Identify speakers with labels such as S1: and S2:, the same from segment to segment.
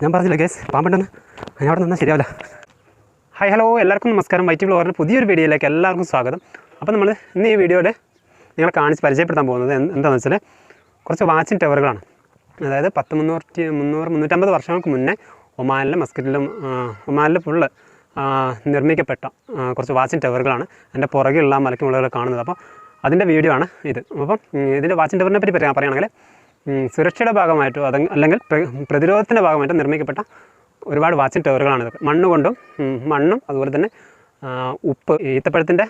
S1: ഞാൻ പറഞ്ഞില്ല ഗേസ് പാമ്പുണ്ടെന്ന് ഞാൻ അവിടെ നിന്നാൽ ശരിയാവില്ല. ഹായ് ഹലോ എല്ലാവർക്കും നമസ്കാരം. വൈറ്റ് ബ്ലോറിന്റെ പുതിയൊരു വീഡിയോയിലേക്ക് എല്ലാവർക്കും സ്വാഗതം. അപ്പോൾ നമ്മൾ ഇന്ന് ഈ വീഡിയോയിൽ നിങ്ങളെ കാണിച്ച് പരിചയപ്പെടുത്താൻ പോകുന്നത് എന്ത് എന്താണെന്ന് വെച്ചാൽ കുറച്ച് വാച്ചിൻ ടവറുകളാണ്. അതായത് പത്ത് മുന്നൂറ്റി മുന്നൂറ് മുന്നൂറ്റമ്പത് വർഷങ്ങൾക്ക് മുന്നേ ഒമാനിലെ മസ്കറ്റിലും ഒമാനിലെ ഫുള്ള് നിർമ്മിക്കപ്പെട്ട കുറച്ച് വാച്ചിൻ ടവറുകളാണ് എന്റെ പുറകിലുള്ള മലയ്ക്ക് മുകളിൽ കാണുന്നത്. അപ്പോൾ അതിന്റെ വീഡിയോ ആണ് ഇത്. അപ്പം ഇതിന്റെ വാച്ചിൻ ടവറിനെ പറ്റി പറയാൻ പറയുകയാണെങ്കിൽ സുരക്ഷയുടെ ഭാഗമായിട്ടോ അല്ലെങ്കിൽ പ്ര- പ്രതിരോധത്തിന്റെ ഭാഗമായിട്ടോ നിർമ്മിക്കപ്പെട്ട ഒരുപാട് വാച്ചിങ് ടവറുകളാണ് ഇതൊക്കെ. മണ്ണ് കൊണ്ടും മണ്ണും അതുപോലെ തന്നെ ഉപ്പ് ഈത്തപ്പഴത്തിന്റെ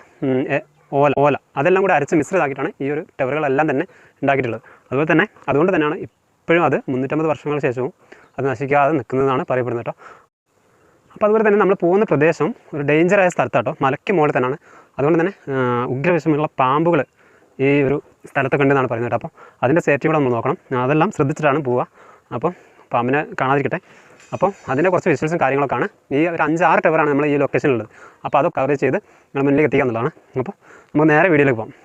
S1: ഓല ഓല അതെല്ലാം കൂടെ അരച്ച് മിശ്രിതാക്കിയിട്ടാണ് ഈ ഒരു ടവറുകളെല്ലാം തന്നെ ഉണ്ടാക്കിയിട്ടുള്ളത്. അതുപോലെ തന്നെ അതുകൊണ്ട് തന്നെയാണ് ഇപ്പോഴും അത് മുന്നൂറ്റമ്പത് വർഷങ്ങൾ ശേഷവും അത് നശിക്കാതെ നിൽക്കുന്നതാണ് പറയപ്പെടുന്നത് കേട്ടോ. അപ്പോൾ അതുപോലെ തന്നെ നമ്മൾ പോകുന്ന പ്രദേശം ഒരു ഡേഞ്ചറായ സ്ഥലത്താട്ടോ മലയ്ക്ക് മുകളിൽ തന്നെയാണ്. അതുകൊണ്ട് തന്നെ ഉഗ്രവിഷമുള്ള പാമ്പുകൾ ഈ ഒരു സ്ഥലത്തൊക്കെ ഉണ്ടെന്നാണ് പറയുന്നത് കേട്ടോ. അപ്പോൾ അതിന്റെ സേഫ്റ്റി കൂടെ നമ്മൾ നോക്കണം. അതെല്ലാം ശ്രദ്ധിച്ചിട്ടാണ് പോവുക. അപ്പം പാമ്പിനെ കാണാതിരിക്കട്ടെ. അപ്പോൾ അതിന്റെ കുറച്ച് വിഷ്വൽസും കാര്യങ്ങളൊക്കെയാണ്. ഈ ഒരു അഞ്ചാറ് ടവറാണ് നമ്മൾ ഈ ലൊക്കേഷനിലുള്ളത് അപ്പോൾ അത് കവർ ചെയ്ത് നമ്മൾ മുന്നിലേക്ക് എത്തിക്കുക എന്നുള്ളതാണ് അപ്പോൾ നമ്മൾ നേരെ വീഡിയോയിലേക്ക് പോകാം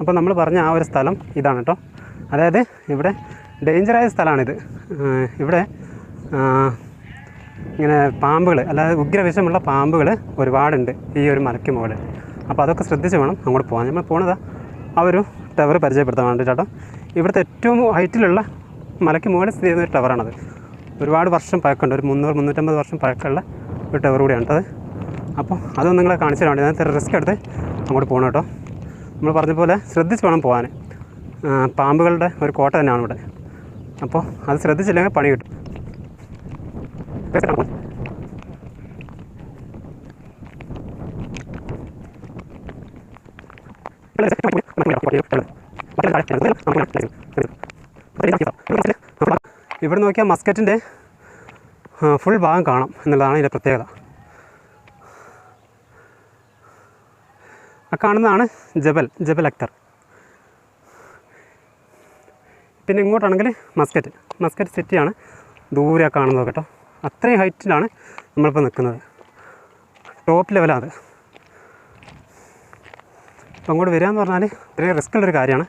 S1: അപ്പോൾ നമ്മൾ പറഞ്ഞ ആ ഒരു സ്ഥലം ഇതാണ് കേട്ടോ. അതായത് ഇവിടെ ഡേഞ്ചറായ സ്ഥലമാണിത്. ഇവിടെ ഇങ്ങനെ പാമ്പുകൾ അല്ലാതെ ഉഗ്രവിഷമുള്ള പാമ്പുകൾ ഒരുപാടുണ്ട് ഈ ഒരു മലയ്ക്ക് മുകളിൽ അപ്പോൾ അതൊക്കെ ശ്രദ്ധിച്ച് വേണം അങ്ങോട്ട് പോകാൻ. നമ്മൾ പോണത് ആ ഒരു ടവർ പരിചയപ്പെടുത്താൻ വേണ്ടിയിട്ട് കേട്ടോ. ഇവിടുത്തെ ഏറ്റവും ഹൈറ്റിലുള്ള മലയ്ക്ക് മുകളിൽ സ്ഥിതി ചെയ്യുന്ന ഒരു ടവറാണത് ഒരുപാട് വർഷം പഴക്കമുണ്ട്. ഒരു മുന്നൂറ് മുന്നൂറ്റമ്പത് വർഷം പഴക്കമുള്ള ഒരു ടവർ കൂടിയാണ് അത്. അപ്പോൾ അതൊന്നും നിങ്ങളെ കാണിച്ചു വേണ്ടി. ഞാൻ റിസ്ക് എടുത്ത് അങ്ങോട്ട് പോകണം കേട്ടോ. നമ്മൾ പറഞ്ഞ പോലെ ശ്രദ്ധിച്ച് വേണം പോകാൻ. പാമ്പുകളുടെ ഒരു കോട്ട തന്നെയാണ് ഇവിടെ. അപ്പോൾ അത് ശ്രദ്ധിച്ചില്ലെങ്കിൽ പണി കിട്ടും. നോക്കിയാൽ മസ്കറ്റിന്റെ ഫുൾ ഭാഗം കാണാം എന്നുള്ളതാണ് ഇതിന്റെ പ്രത്യേകത. ആ കാണുന്നതാണ് ജബൽ ജബൽ അക്തർ. പിന്നെ ഇങ്ങോട്ടാണെങ്കിൽ മസ്കറ്റ്. മസ്കറ്റ് സിറ്റിയാണ് ദൂരെ കാണുന്നത് കേട്ടോ. അത്രയും ഹൈറ്റിലാണ് നമ്മളിപ്പോൾ നിൽക്കുന്നത്. ടോപ്പ് ലെവലാണ് അത്. അപ്പോൾ അങ്ങോട്ട് വരിക എന്ന് പറഞ്ഞാൽ വളരെ റിസ്ക് ഉള്ളൊരു കാര്യമാണ്.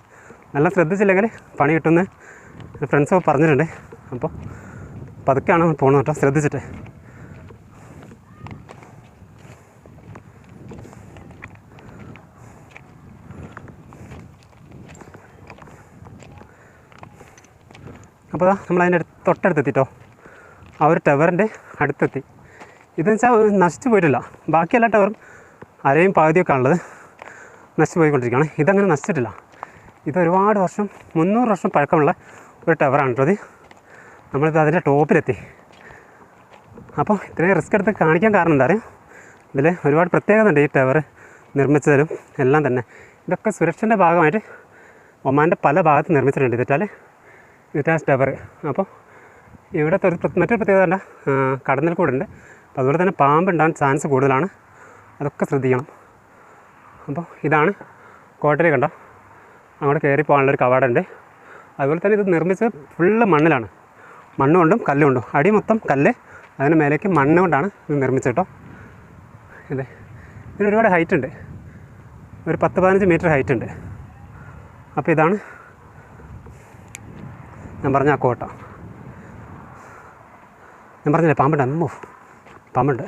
S1: നല്ല ശ്രദ്ധിച്ചില്ലെങ്കിൽ പണി കിട്ടുമെന്ന് ഫ്രണ്ട്സൊക്കെ പറഞ്ഞിട്ടുണ്ട്. അപ്പോൾ പതുക്കെയാണ് പോകുന്നത് കേട്ടോ ശ്രദ്ധിച്ചിട്ട്. അപ്പോൾ നമ്മൾ അതിന്റെ അടുത്ത് തൊട്ടടുത്തെത്തിട്ടോ. ആ ഒരു ടവറിന്റെ അടുത്തെത്തി. ഇതെന്ന് വെച്ചാൽ നശിച്ചു പോയിട്ടില്ല. ബാക്കിയെല്ലാ ടവറും അരയും പകുതിയൊക്കെ ഉള്ളത് നശിച്ചു പോയിക്കൊണ്ടിരിക്കുകയാണ്. ഇതങ്ങനെ നശിച്ചിട്ടില്ല. ഇത് ഒരുപാട് വർഷം മുന്നൂറ് വർഷം പഴക്കമുള്ള ഒരു ടവറാണ് കേട്ടോ നമ്മളിപ്പോൾ അതിന്റെ ടോപ്പിലെത്തി. അപ്പോൾ ഇത്രയും റിസ്ക് എടുത്ത് കാണിക്കാൻ കാരണം എന്താ പറയുക ഇതിൽ ഒരുപാട് പ്രത്യേകത ഉണ്ട് ഈ ടവർ നിർമ്മിച്ചതിലും എല്ലാം തന്നെ. ഇതൊക്കെ സുരക്ഷന്റെ ഭാഗമായിട്ട് ഒമാന്റെ പല ഭാഗത്ത് നിർമ്മിച്ചിട്ടുണ്ട്. ഇതിട്ടാൽ ഇറ്റാസ് ടവർ അപ്പോൾ ഇവിടുത്തെ ഒരു മറ്റൊരു പ്രത്യേകത കണ്ട കടന്നിൽ കൂടെ ഉണ്ട് അപ്പോൾ അതുപോലെ തന്നെ പാമ്പ് ഉണ്ടാകാൻ ചാൻസ് കൂടുതലാണ്. അതൊക്കെ ശ്രദ്ധിക്കണം. അപ്പോൾ ഇതാണ് കോട്ടയിൽ കണ്ട? അങ്ങോട്ട് കയറി പോകാനുള്ളൊരു കവാടമുണ്ട്. അതുപോലെ തന്നെ ഇത് നിർമ്മിച്ചത് ഫുള്ള് മണ്ണിലാണ്. മണ്ണ് കൊണ്ടും കല്ല് കൊണ്ടും അടി മൊത്തം കല്ല്. അതിന് മേലേക്ക് മണ്ണ് കൊണ്ടാണ് ഇത് നിർമ്മിച്ചത് കേട്ടോ. ഇത്. ഇതിന് ഒരുപാട് ഹൈറ്റ് ഉണ്ട്. ഒരു പത്ത് പതിനഞ്ച് മീറ്റർ ഹൈറ്റ് ഉണ്ട്. അപ്പോൾ ഇതാണ് ഞാൻ പറഞ്ഞ കോട്ട. ഞാൻ പറഞ്ഞില്ലേ പാമ്പുണ്ട്. അമ്മോ പാമ്പുണ്ട്.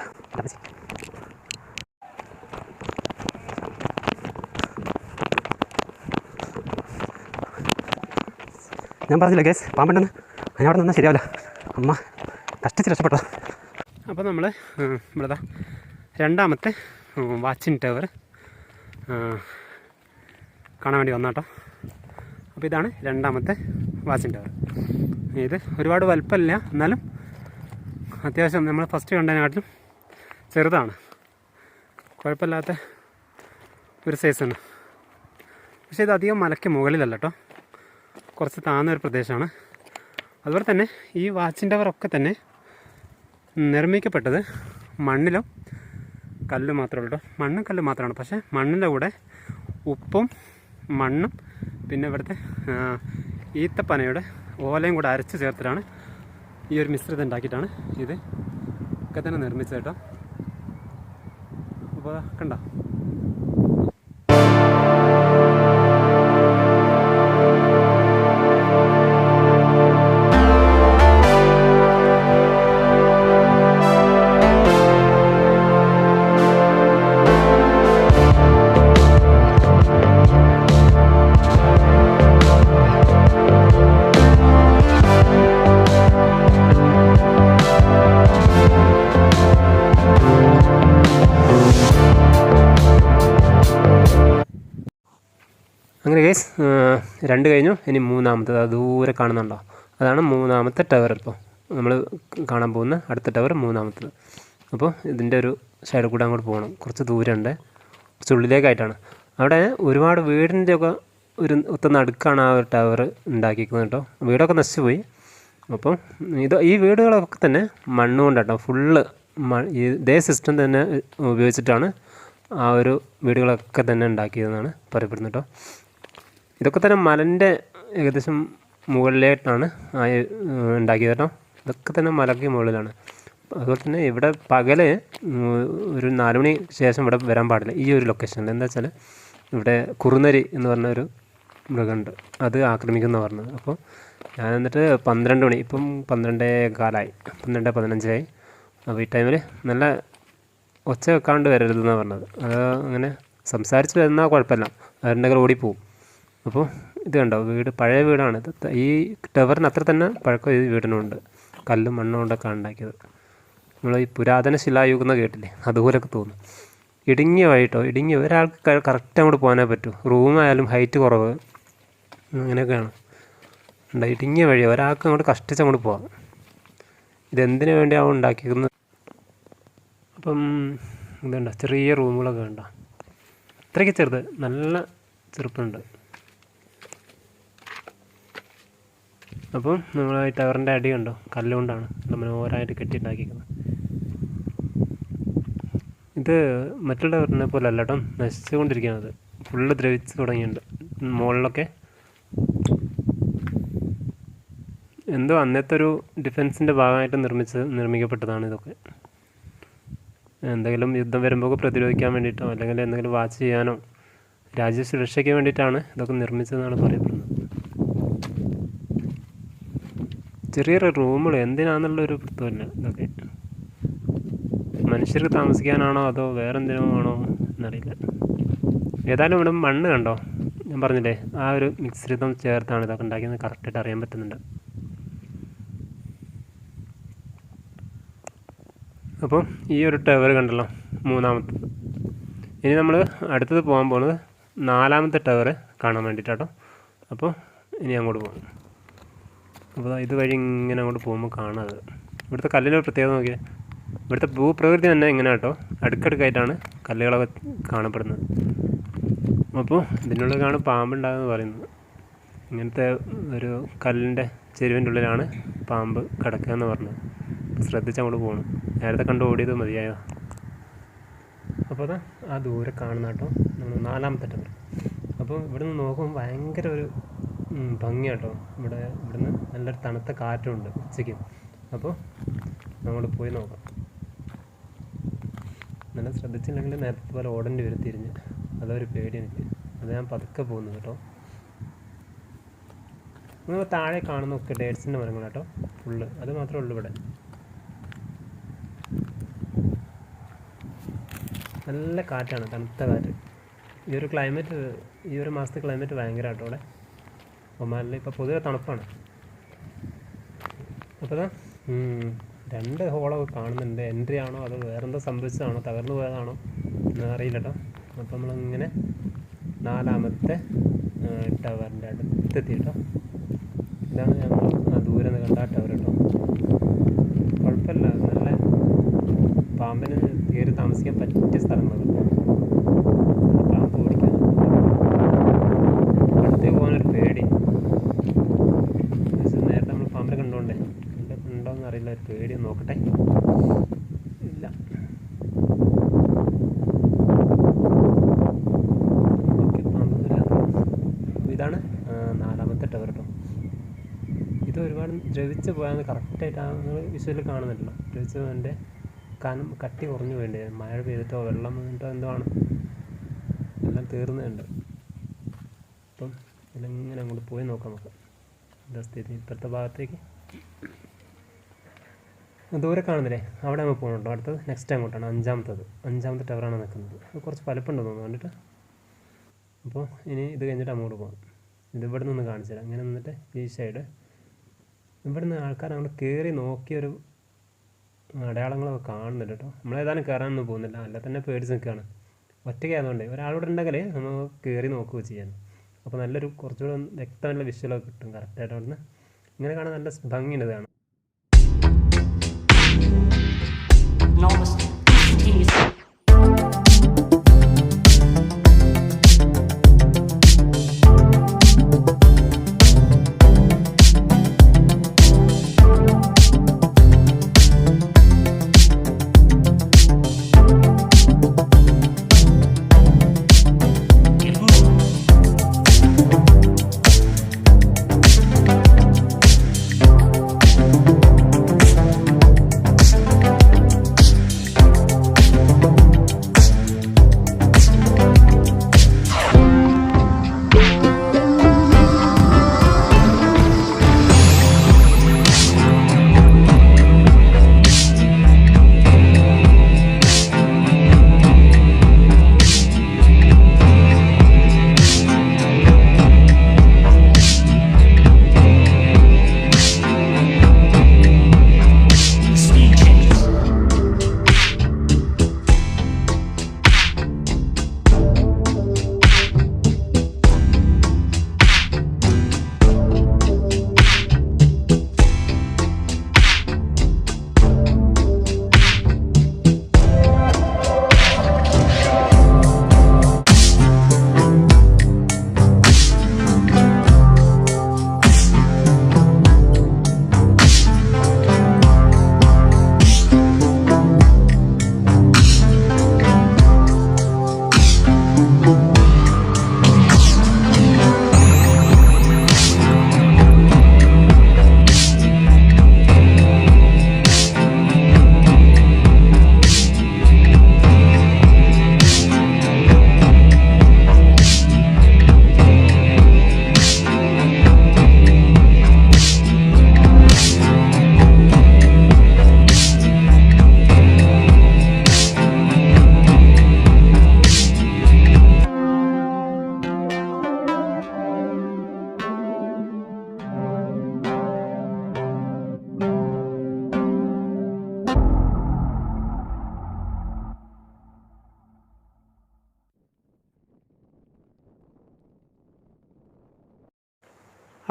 S1: ഞാൻ പറഞ്ഞില്ല കേസ് പാമ്പുണ്ടെന്ന്? ഞാൻ അവിടെ നിന്നാൽ ശരിയാവില്ല. അമ്മ കഷ്ടിച്ച് രക്ഷപ്പെട്ടത്. അപ്പോൾ നമ്മൾ ഇവിടെ രണ്ടാമത്തെ വാച്ചിങ് ടവർ കാണാൻ വേണ്ടി വന്നാട്ടോ. അപ്പോൾ ഇതാണ് രണ്ടാമത്തെ വാച്ചിങ് ടവർ ഇത് ഒരുപാട് വലുപ്പമില്ല എന്നാലും അത്യാവശ്യം നമ്മൾ ഫസ്റ്റ് കണ്ടതിനെക്കാട്ടിലും ചെറുതാണ്. കുഴപ്പമില്ലാത്ത ഒരു സൈസാണ് പക്ഷേ ഇത് അധികം മലയ്ക്ക് മുകളിലല്ല കേട്ടോ കുറച്ച് താഴ്ന്ന ഒരു പ്രദേശമാണ്. അതുപോലെ തന്നെ ഈ വാച്ചിന്റെ ടവറൊക്കെ തന്നെ നിർമ്മിക്കപ്പെട്ടത് മണ്ണിലും കല്ല് മാത്രമേ ഉള്ളൂ മണ്ണും കല്ല് മാത്രമാണ്. പക്ഷേ മണ്ണിന്റെ കൂടെ ഉപ്പും മണ്ണും പിന്നെ ഇവിടുത്തെ ഈത്തപ്പനയുടെ ഓലയും കൂടെ അരച്ച് ചേർത്തിട്ടാണ് ഈ ഒരു മിശ്രിതം ഉണ്ടാക്കിയിട്ടാണ് ഇത് ഒക്കെ തന്നെ നിർമ്മിച്ചത് കേട്ടോ. അപ്പോൾ കണ്ടോ?
S2: കേസ് രണ്ട് കഴിഞ്ഞു. ഇനി മൂന്നാമത്തത് അത് ദൂരെ കാണുന്നുണ്ടോ? അതാണ് മൂന്നാമത്തെ ടവർ ഇപ്പോൾ നമ്മൾ കാണാൻ പോകുന്ന അടുത്ത ടവർ മൂന്നാമത്തത്. അപ്പോൾ ഇതിന്റെ ഒരു സൈഡിൽ കൂടെ അങ്ങോട്ട് പോകണം. കുറച്ച് ദൂരമുണ്ട്. കുറച്ച് ഉള്ളിലേക്കായിട്ടാണ്. അവിടെ ഒരുപാട് വീടിന്റെ ഒക്കെ ഒരു ഒത്ത നടുക്കാണ് ആ ഒരു ടവർ ഉണ്ടാക്കിയിരിക്കുന്നത് കേട്ടോ. വീടൊക്കെ നശിച്ചു പോയി അപ്പം ഇത് ഈ വീടുകളൊക്കെ തന്നെ മണ്ണ് ഫുള്ള് ഇതേ സിസ്റ്റം തന്നെ ഉപയോഗിച്ചിട്ടാണ് ആ ഒരു വീടുകളൊക്കെ തന്നെ ഉണ്ടാക്കിയതെന്നാണ് പറയപ്പെടുന്നത് കേട്ടോ. ഇതൊക്കെ തന്നെ മലന്റെ ഏകദേശം മുകളിലായിട്ടാണ് ഉണ്ടാക്കിയത് കേട്ടോ. ഇതൊക്കെ തന്നെ മലയ്ക്ക് മുകളിലാണ്. അതുപോലെ തന്നെ ഇവിടെ പകൽ ഒരു നാല് മണി ശേഷം ഇവിടെ വരാൻ പാടില്ല. ഈ ഒരു ലൊക്കേഷനിൽ എന്താ വെച്ചാൽ ഇവിടെ കുറുനരി എന്ന് പറഞ്ഞ ഒരു മൃഗമുണ്ട്. അത് ആക്രമിക്കുന്ന പറഞ്ഞത്. അപ്പോൾ ഞാൻ എന്നിട്ട് പന്ത്രണ്ട് മണി ഇപ്പം പന്ത്രണ്ടേ കാലായി. പന്ത്രണ്ട് പതിനഞ്ചായി. അപ്പോൾ ഈ ടൈമിൽ നല്ല ഒച്ച വെക്കാണ്ട് വരരുതെന്നാണ് പറഞ്ഞത്. അത് അങ്ങനെ സംസാരിച്ച് വരുന്നാൽ കുഴപ്പമില്ല. അവരുണ്ടെങ്കിൽ ഓടിപ്പോവും. അപ്പോൾ ഇത് കണ്ടോ വീട് പഴയ വീടാണ് ഇത്. ഈ ടവറിന് അത്ര തന്നെ പഴക്കം ഈ വീടിനുണ്ട്. കല്ലും മണ്ണും കൊണ്ടൊക്കെ ഉണ്ടാക്കിയത്. നമ്മൾ ഈ പുരാതന ശിലായുഗം എന്ന് കേട്ടില്ലേ അതുപോലൊക്കെ തോന്നും. ഇടുങ്ങിയ വഴിട്ടോ ഇടുങ്ങിയ ഒരാൾക്ക് കറക്റ്റ് അങ്ങോട്ട് പോകാനേ പറ്റൂ. റൂമായാലും ഹൈറ്റ് കുറവ്. അങ്ങനെയൊക്കെയാണ്. ഉണ്ട് ഇടുങ്ങിയ വഴി ഒരാൾക്ക് അങ്ങോട്ട് കഷ്ടിച്ച് അങ്ങോട്ട് പോകാം. ഇതെന്തിനു വേണ്ടിയാവും ഉണ്ടാക്കിയിരിക്കുന്നത് അപ്പം ഇതുണ്ട ചെറിയ റൂമുകളൊക്കെ ഉണ്ടോ അത്രയ്ക്ക് ചെറുത് നല്ല ചെറുപ്പമുണ്ട് അപ്പം നമ്മൾ ഈ ടവറിന്റെ അടി കണ്ടോ? കല്ലുകൊണ്ടാണ് നല്ല മനോഹരമായിട്ട് കെട്ടിയിട്ടുണ്ടാക്കിയിരിക്കുന്നത് ഇത് മറ്റുള്ള ടവറിനെ പോലെ അല്ല കേട്ടോ നശിച്ചുകൊണ്ടിരിക്കുന്നത്. ഫുള്ള് ദ്രവിച്ച് തുടങ്ങിയിട്ടുണ്ട്. മുകളിലൊക്കെ. എന്തോ അന്നത്തെ ഒരു ഡിഫൻസിന്റെ ഭാഗമായിട്ട് നിർമ്മിച്ച് നിർമ്മിക്കപ്പെട്ടതാണ് ഇതൊക്കെ. എന്തെങ്കിലും യുദ്ധം വരുമ്പോൾ പ്രതിരോധിക്കാൻ വേണ്ടിയിട്ടോ അല്ലെങ്കിൽ എന്തെങ്കിലും വാച്ച് ചെയ്യാനോ രാജ്യസുരക്ഷയ്ക്ക് വേണ്ടിയിട്ടാണ് ഇതൊക്കെ നിർമ്മിച്ചതെന്നാണ് പറയപ്പെടുന്നത് ചെറിയൊരു റൂമുകൾ എന്തിനാണെന്നുള്ളൊരു പിടുത്തമില്ല ഇതൊക്കെ മനുഷ്യർക്ക് താമസിക്കാനാണോ അതോ വേറെ എന്തിനോ ആണോ എന്നറിയില്ല. ഏതായാലും ഇവിടെ മണ്ണ് കണ്ടോ? ഞാൻ പറഞ്ഞില്ലേ ആ ഒരു മിശ്രിതം ചേർത്താണ് ഇതൊക്കെ ഉണ്ടാക്കിയത്. കറക്റ്റായിട്ട് അറിയാൻ പറ്റുന്നുണ്ട്. അപ്പോൾ ഈ ഒരു ടവർ കണ്ടല്ലോ മൂന്നാമത്തത് ഇനി നമ്മൾ അടുത്തത് പോകാൻ പോകുന്നത് നാലാമത്തെ ടവർ കാണാൻ വേണ്ടിയിട്ടാട്ടോ. അപ്പോൾ ഇനി അങ്ങോട്ട് പോകും. അപ്പോൾ ഇതുവഴി ഇങ്ങനെ അങ്ങോട്ട് പോകുമ്പോൾ കാണാതെ ഇവിടുത്തെ കല്ലിലൊരു പ്രത്യേകത നോക്കിയാൽ ഇവിടുത്തെ ഭൂപ്രകൃതി തന്നെ ഇങ്ങനെ കേട്ടോ അടുക്കടുക്കായിട്ടാണ് കല്ലുകളൊക്കെ കാണപ്പെടുന്നത്. അപ്പോൾ ഇതിനുള്ളിലാണ് പാമ്പുണ്ടാകുമെന്ന് പറയുന്നത്. ഇങ്ങനത്തെ ഒരു കല്ലിന്റെ ചെരുവിന്റെ ഉള്ളിലാണ് പാമ്പ് കിടക്കുക എന്ന് പറഞ്ഞത്. ശ്രദ്ധിച്ച് അങ്ങോട്ട് പോകണം നേരത്തെ കണ്ട് ഓടിയത് മതിയായോ? അപ്പോൾ അതാ ആ ദൂരെ കാണുന്ന കേട്ടോ. നാലാമത്തെ അപ്പോൾ ഇവിടുന്ന് നോക്കുമ്പോൾ ഭയങ്കര ഒരു ഭംഗിയാട്ടോ. ഇവിടെ ഇവിടുന്ന് നല്ലൊരു തണുത്ത കാറ്റുണ്ട് ഉച്ചയ്ക്ക്. അപ്പോൾ നമ്മൾ പോയി നോക്കാം. നല്ല ശ്രദ്ധിച്ചില്ലെങ്കിൽ നേരത്തെ പോലെ ഓടേണ്ടി വരും തിരിഞ്ഞ്. അതൊരു പേടി എനിക്ക്. അത് ഞാൻ പതുക്കെ പോകുന്നത് കേട്ടോ. നിങ്ങൾ താഴെ കാണുന്ന ഒക്കെ ഡേറ്റ്സിന്റെ മരങ്ങൾ കേട്ടോ. ഫുള്ള്. അത് മാത്രമേ ഉള്ളൂ ഇവിടെ. നല്ല കാറ്റാണ് തണുത്ത കാറ്റ്. ഈ ഒരു ക്ലൈമറ്റ് ഈ ഒരു മാസത്തെ ക്ലൈമറ്റ് ഭയങ്കരമായിട്ടോ ഇവിടെ. ഒമാനിൽ ഇപ്പോൾ പൊതുവെ തണുപ്പാണ്. അപ്പോൾ രണ്ട് ഹോളൊക്കെ കാണുന്നുണ്ട്. എൻട്രി ആണോ അതോ വേറെന്തോ സംഭവിച്ചതാണോ? തകർന്നു പോയതാണോ? അറിയില്ല കേട്ടോ അപ്പോൾ നമ്മളിങ്ങനെ നാലാമത്തെ ടവറിന്റെ അടുത്തെത്തി കേട്ടോ ഇതാണ് ഞങ്ങൾ ആ ദൂരെ നിന്ന് കണ്ട ടവർ കേട്ടോ. കുഴപ്പമില്ല. നല്ല പാമ്പിന് കയറി താമസിക്കാൻ പറ്റിയ സ്ഥലങ്ങളാണ് പാമ്പ് ഓടിക്കാൻ അടുത്തേ പോകാനൊരു പേടി പക്ഷേ നേരത്തെ നമ്മൾ പാമ്പിനെ കണ്ടോണ്ടേ കണ്ട ഉണ്ടോയെന്ന് അറിയില്ല ഒരു പേടി ഒന്ന് നോക്കട്ടെ ഇല്ല ഓക്കെ പാമ്പൊന്നുമില്ല അപ്പോൾ ഇതാണ് ആ, നാലാമത്തെ ടവർ കേട്ടോ ഇത് ഒരുപാട് ദ്രവിച്ച് പോയാൽ കറക്റ്റായിട്ട് ആ നിങ്ങൾ വിഷ്വലിൽ കാണുന്നുണ്ടല്ലോ ദ്രവിച്ച് എന്റെ കനം കട്ടി കുറഞ്ഞു വേണ്ടേ മഴ പെയ്തിട്ടോ വെള്ളം വന്നിട്ടോ എന്തോ ആണ്. എല്ലാം തീർന്നുണ്ട്. അപ്പം ഇതിലിങ്ങനെ അങ്ങോട്ട് പോയി നോക്കാം നമുക്ക്. എന്താ സ്ഥിതി? ഇപ്പുറത്തെ ഭാഗത്തേക്ക്. ദൂരെ കാണുന്നില്ലേ? അവിടെ നമ്മൾ പോകണുണ്ടോ? അടുത്തത് നെക്സ്റ്റ് അങ്ങോട്ടാണ് അഞ്ചാമത്തത്. അഞ്ചാമത്തെ ടവറാണ് നിൽക്കുന്നത്. അത് കുറച്ച് പലപ്പുണ്ടെന്ന് തോന്നുന്നു കണ്ടിട്ട്? അപ്പോൾ ഇനി ഇത് കഴിഞ്ഞിട്ട് അങ്ങോട്ട് പോകാം. ഇത് ഇവിടെ നിന്ന് കാണിച്ചു തരാം. ഇങ്ങനെ നിന്നിട്ട് ഈ സൈഡ് ഇവിടെ നിന്ന് ആൾക്കാർ അങ്ങോട്ട് കയറി നോക്കിയൊരു അടയാളങ്ങളൊക്കെ കാണുന്നുണ്ട് കേട്ടോ നമ്മളേതാനും കയറാനൊന്നും പോകുന്നില്ല. അല്ല തന്നെ പേടിച്ച് നിൽക്കുകയാണ് ഒറ്റയ്ക്കായതുകൊണ്ട് ഒരാളോട് ഉണ്ടെങ്കിൽ നമ്മൾ കയറി നോക്കുകയോ ചെയ്യാൻ
S1: അപ്പോൾ നല്ലൊരു കുറച്ചുകൂടെ വ്യക്തമായിട്ടുള്ള വിഷ്വലൊക്കെ കിട്ടും കറക്റ്റായിട്ട് അവിടുന്ന്. ഇങ്ങനെ കാണാൻ നല്ല ഭംഗിയുണ്ട് ഇത്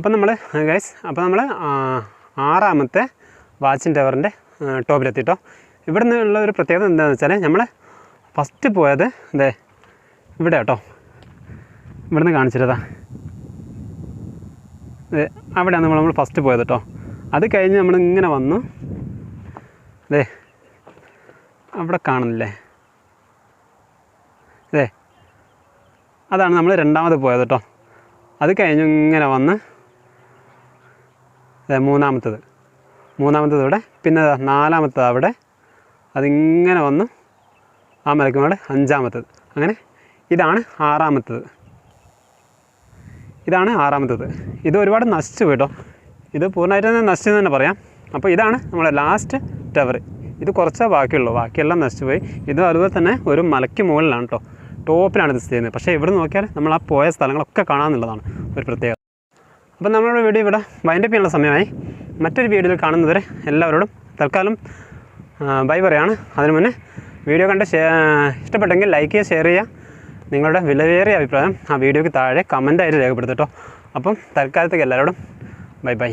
S1: അപ്പം നമ്മൾ ഗൈസ് അപ്പോൾ നമ്മൾ ആറാമത്തെ വാച്ചിൻ ടവറിന്റെ ടോപ്പിലെത്തി കേട്ടോ ഇവിടെ നിന്നുള്ള ഒരു പ്രത്യേകത എന്താണെന്ന് വെച്ചാൽ നമ്മൾ ഫസ്റ്റ് പോയത് ഇതേ ഇവിടെ കേട്ടോ. ഇവിടെ നിന്ന് കാണിച്ചിട്ടതാ. ഇത് അവിടെയാണ് നമ്മൾ നമ്മൾ ഫസ്റ്റ് പോയത് കേട്ടോ. അത് കഴിഞ്ഞ് നമ്മൾ ഇങ്ങനെ വന്നു. അതെ അവിടെ കാണുന്നില്ലേ? അതെ അതാണ് നമ്മൾ രണ്ടാമത് പോയത് കേട്ടോ. അത് കഴിഞ്ഞ് ഇങ്ങനെ വന്ന് മൂന്നാമത്തത്. മൂന്നാമത്തത് ഇവിടെ പിന്നെ നാലാമത്തത് അവിടെ. അതിങ്ങനെ വന്ന് ആ മലക്കും അവിടെ അഞ്ചാമത്തത്. അങ്ങനെ ഇതാണ് ആറാമത്തത്. ഇതാണ് ആറാമത്തത്. ഇത് ഒരുപാട് നശിച്ചു കേട്ടോ ഇത് പൂർണമായിട്ട് തന്നെ നശിച്ചു തന്നെ പറയാം. അപ്പോൾ ഇതാണ് നമ്മുടെ ലാസ്റ്റ് ടവർ ഇത് കുറച്ചേ ബാക്കിയുള്ളൂ. ബാക്കിയെല്ലാം നശിച്ചു പോയി. ഇത് അതുപോലെ തന്നെ ഒരു മലയ്ക്ക് മുകളിലാണ് കേട്ടോ ടോപ്പിലാണ് ഇത് ചെയ്യുന്നത്. പക്ഷേ ഇവിടെ നോക്കിയാൽ നമ്മൾ ആ പോയ സ്ഥലങ്ങളൊക്കെ കാണാമെന്നുള്ളതാണ് ഒരു പ്രത്യേകത അപ്പം നമ്മളുടെ വീഡിയോ ഇവിടെ വൈൻഡപ്പ് ചെയ്യാനുള്ള സമയമായി. മറ്റൊരു വീഡിയോയിൽ കാണുന്നവരെ എല്ലാവരോടും തൽക്കാലം ബൈ പറയാണ്. അതിനു മുന്നേ വീഡിയോ കണ്ട് ഇഷ്ടപ്പെട്ടെങ്കിൽ ലൈക്ക് ചെയ്യുക ഷെയർ ചെയ്യുക. നിങ്ങളുടെ വിലയേറിയ അഭിപ്രായം ആ വീഡിയോയ്ക്ക് താഴെ കമന്റായിട്ട് രേഖപ്പെടുത്തട്ടോ. അപ്പം തൽക്കാലത്തേക്ക് എല്ലാവരോടും ബൈ ബൈ